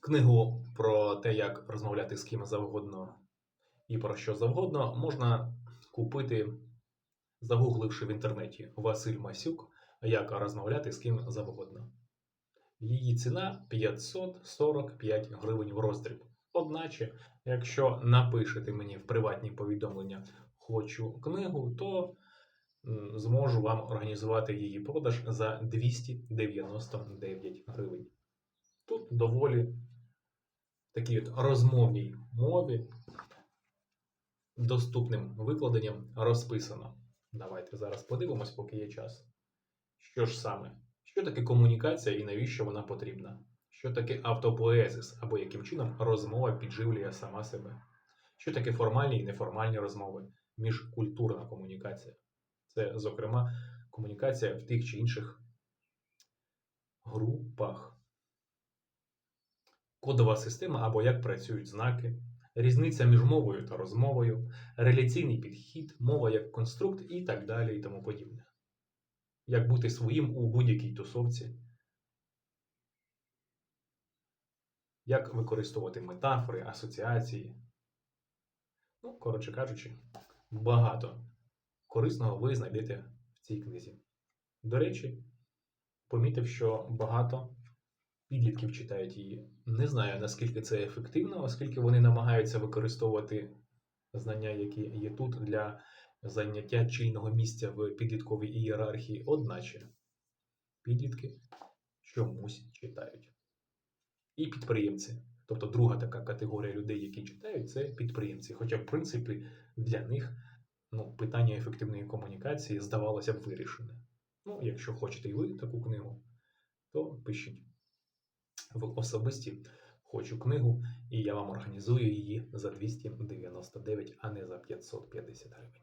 Книгу про те, як розмовляти з ким завгодно і про що завгодно, можна купити, загугливши в інтернеті Василь Масюк, як розмовляти з ким завгодно. Її ціна 545 гривень в роздріб. Одначе, якщо напишете мені в приватні повідомлення хочу книгу, то зможу вам організувати її продаж за 299 гривень. Тут доволі такій от розмовній мові, доступним викладенням розписано. Давайте зараз подивимось, поки є час. Що ж саме? Що таке комунікація і навіщо вона потрібна? Що таке автопоезис, або яким чином розмова підживлює сама себе? Що таке формальні і неформальні розмови? Міжкультурна комунікація. Це, зокрема, комунікація в тих чи інших групах. Кодова система або як працюють знаки, різниця між мовою та розмовою, реляційний підхід, мова як конструкт і так далі і тому подібне. Як бути своїм у будь-якій тусовці, як використовувати метафори, асоціації. Ну, коротше кажучи, багато корисного ви знайдете в цій книзі. До речі, помітив, що багато підлітків читають її. Не знаю, наскільки це ефективно, оскільки вони намагаються використовувати знання, які є тут, для зайняття чийного місця в підлітковій ієрархії, одначе підлітки чомусь читають. І підприємці. Тобто друга така категорія людей, які читають, це підприємці. Хоча, в принципі, для них ну, питання ефективної комунікації здавалося б вирішене. Ну, якщо хочете і ви таку книгу, то пишіть в особисті хочу книгу, і я вам організую її за 299, а не за 550 гривень.